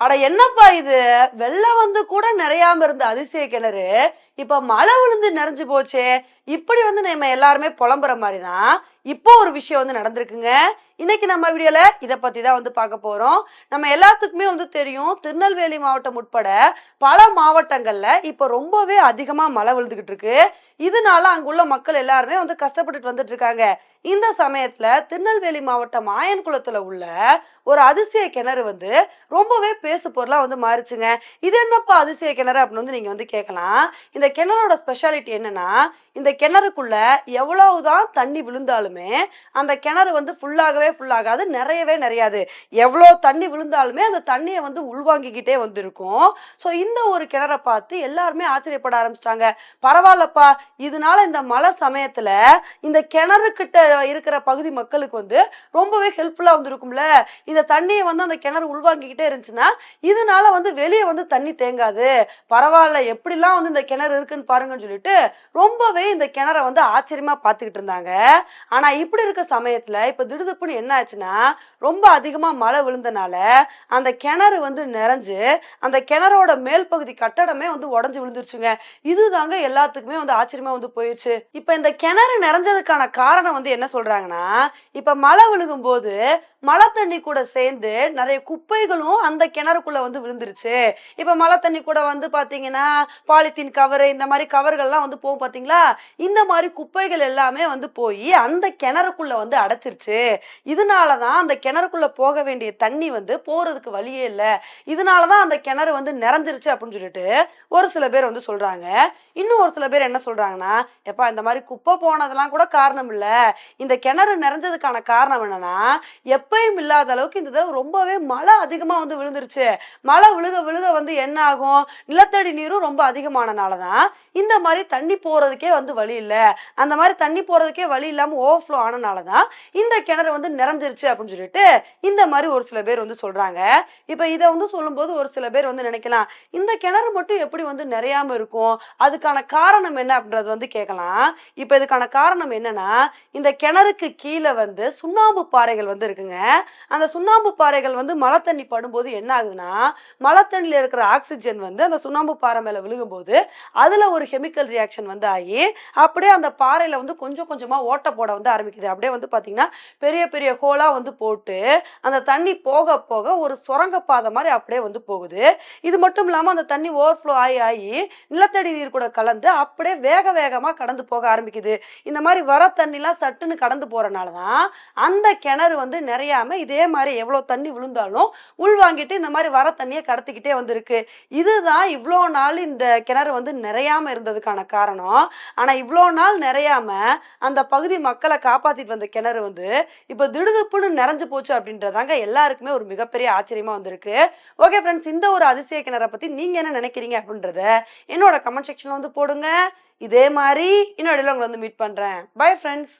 அட என்னப்பா இது? வெள்ளம் வந்து கூட நிறையாம இருந்த அதிசய கிணறு இப்ப மழை விழுந்து நிறைஞ்சு போச்சே. இப்படி வந்து நம்ம எல்லாருமே புலம்புற மாதிரி தான் இப்போ ஒரு விஷயம் வந்து நடந்திருக்குங்க. இன்னைக்கு நம்ம வீடியோல இத பத்தி தான் வந்து பார்க்க போறோம். நம்ம எல்லாத்துக்குமே வந்து தெரியும் திருநெல்வேலி மாவட்டம் உட்பட பல மாவட்டங்கள்ல இப்போ ரொம்பவே அதிகமா மழை விழுந்துகிட்டு இருக்கு. இதனால அங்குள்ள மக்கள் எல்லாருமே வந்து கஷ்டப்பட்டுட்டு வந்துட்டு இருக்காங்க. இந்த சமயத்துல திருநெல்வேலி மாவட்டம் ஆயன்குளத்துல உள்ள ஒரு அதிசய கிணறு வந்து ரொம்பவே பேசு பொருளா வந்து மாறிச்சுங்க. இது என்னப்பா அதிசய கிணறு அப்படின்னு வந்து நீங்க வந்து கேட்கலாம் இந்த கிணறோட ஸ்பெஷாலிட்டி என்னன்னா இந்த கிணறுக்குள்ள எவ்வளவுதான் தண்ணி விழுந்தாலுமே அந்த கிணறு வந்து ஃபுல்லாகவே ஃபுல்லாகாது நிறையவே நிறையாது. எவ்வளோ தண்ணி விழுந்தாலுமே அந்த தண்ணியை வந்து உள்வாங்கிக்கிட்டே வந்திருக்கும். ஸோ இந்த ஒரு கிணறை பார்த்து எல்லாருமே ஆச்சரியப்பட ஆரம்பிச்சிட்டாங்க. பரவாயில்லப்பா இதனால இந்த மழை சமயத்துல இந்த கிணறுக்கிட்ட இருக்கிற பகுதி மக்களுக்கு வந்து ரொம்பவே ஹெல்ப்ஃபுல்லா வந்து இருக்கும்ல இந்த தண்ணியை வந்து அந்த கிணறு உள்வாங்கிக்கிட்டே இருந்துச்சுன்னா இதனால வந்து வெளியே வந்து தண்ணி தேங்காது. பரவாயில்ல எப்படிலாம் வந்து இந்த கிணறு இருக்குன்னு பாருங்கன்னு சொல்லிட்டு ரொம்பவே இந்த கிணறை வந்து ஆச்சரியமா பார்த்துக்கிட்டு இருந்தாங்க. ஆனா இப்படி இருக்க சமயத்துல இப்ப திடுதுப்புன்னு என்ன ஆச்சுன்னா ரொம்ப அதிகமா மழை விழுந்தனால அந்த கிணறு வந்து நிறைஞ்சு அந்த கிணறோட மேல் பகுதி கட்டடமே வந்து உடஞ்சு விழுந்துருச்சுங்க. இதுதாங்க எல்லாத்துக்குமே வந்து ஆச்சரியமா வந்து போயிடுச்சு இப்ப இந்த கிணறு நிறைஞ்சதுக்கான காரணம் வந்து என்ன சொல்றாங்கன்னா இப்ப மழை விழுகும் போது மழை தண்ணி கூட சேர்ந்து நிறைய குப்பைகளும் அந்த கிணறுக்குள்ள வந்து விழுந்துருச்சு. இப்ப மழை தண்ணி கூட வந்து பாத்தீங்கன்னா பாலித்தீன் கவரு இந்த மாதிரி கவர்கள்லாம் வந்து போகும் பாத்தீங்களா? இந்த மாதிரி குப்பைகள் எல்லாமே வந்து போய் அந்த கிணறுக்குள்ள வந்து அடைச்சிருச்சு. இதனாலதான் அந்த கிணறுக்குள்ள போக வேண்டிய தண்ணி வந்து போறதுக்கு வழியே இல்லை. இதனாலதான் அந்த கிணறு வந்து நிறைஞ்சிருச்சு அப்படின்னு சொல்லிட்டு ஒரு சில பேர் வந்து சொல்றாங்க. இன்னும் ஒரு சில பேர் என்ன சொல்றாங்கன்னா எப்பா இந்த மாதிரி குப்பை போனதெல்லாம் கூட காரணம் இல்ல. இந்த கிணறு நிறைஞ்சதுக்கான காரணம் என்னன்னா எப்பயும் இல்லாத அளவுக்கு இந்த தடவை ரொம்பவே மழை அதிகமா வந்து விழுந்துருச்சு. மழை விழுக விழுக வந்து என்ன ஆகும்? நிலத்தடி நீரும் ரொம்ப அதிகமானனாலதான் இந்த மாதிரி தண்ணி போறதுக்கே வந்து வழி இல்லை. அந்த மாதிரி தண்ணி போறதுக்கே வழி இல்லாம ஓவர்ஃப்ளோ ஆனனாலதான் இந்த கிணறு வந்து நிறைஞ்சிருச்சு அப்படின்னு சொல்லிட்டு இந்த மாதிரி ஒரு சில பேர் வந்து சொல்றாங்க. இப்ப இதை வந்து சொல்லும்போது ஒரு சில பேர் வந்து நினைக்கலாம் இந்த கிணறு மட்டும் எப்படி வந்து நிறையாம இருக்கும்? அதுக்கான காரணம் என்ன அப்படின்றது வந்து கேட்கலாம். இப்ப இதுக்கான காரணம் என்னன்னா இந்த கிணறுக்கு கீழே வந்து சுண்ணாம்பு பாறைகள் வந்து இருக்குங்க. அந்த சுண்ணாம்பு பாறைகள் வந்து மழை தண்ணி படும்போது என்ன ஆகுதுன்னா மழை தண்ணியில் இருக்கிற ஆக்சிஜன் வந்து அந்த சுண்ணாம்பு பாறை மேலே விழுகும்போது அதில் ஒரு கெமிக்கல் ரியாக்ஷன் வந்து ஆகி அப்படியே அந்த பாறையில் வந்து கொஞ்சம் கொஞ்சமாக ஓட்டை போட வந்து ஆரம்பிக்குது. அப்படியே வந்து பார்த்தீங்கன்னா பெரிய பெரிய ஹோலாக வந்து போட்டு அந்த தண்ணி போக போக ஒரு சுரங்க பாதை மாதிரி அப்படியே வந்து போகுது. இது மட்டும் இல்லாமல் அந்த தண்ணி ஓவர்ஃப்ளோ ஆகி ஆகி நிலத்தடி நீர் கூட கலந்து அப்படியே வேக வேகமாக கடந்து போக ஆரம்பிக்குது. இந்த மாதிரி வர தண்ணிலாம் சட்டுன்னு கடந்து போகிறனால தான் அந்த கிணறு வந்து நிறைய நிறையாம இதே மாதிரி எவ்வளவு தண்ணி விழுந்தாலும் உள்வாங்கிட்டு இந்த மாதிரி வர தண்ணியை கடத்திக்கிட்டே வந்திருக்கு. இதுதான் இவ்வளோ நாள் இந்த கிணறு வந்து நிறையாம இருந்ததுக்கான காரணம். ஆனா இவ்வளோ நாள் நிறையாம அந்த பகுதி மக்களை காப்பாத்திட்டு வந்த கிணறு வந்து இப்போ திடுதுப்புன்னு நிறைஞ்சு போச்சு அப்படின்றதாங்க எல்லாருக்குமே ஒரு மிகப்பெரிய ஆச்சரியமா வந்திருக்கு. ஓகே ஃப்ரெண்ட்ஸ் இந்த ஒரு அதிசய கிணறை பத்தி நீங்க என்ன நினைக்கிறீங்க அப்படின்றத என்னோட கமெண்ட் செக்ஷன்ல வந்து போடுங்க. இதே மாதிரி இன்னொரு உங்களை வந்து மீட் பண்றேன். Bye friends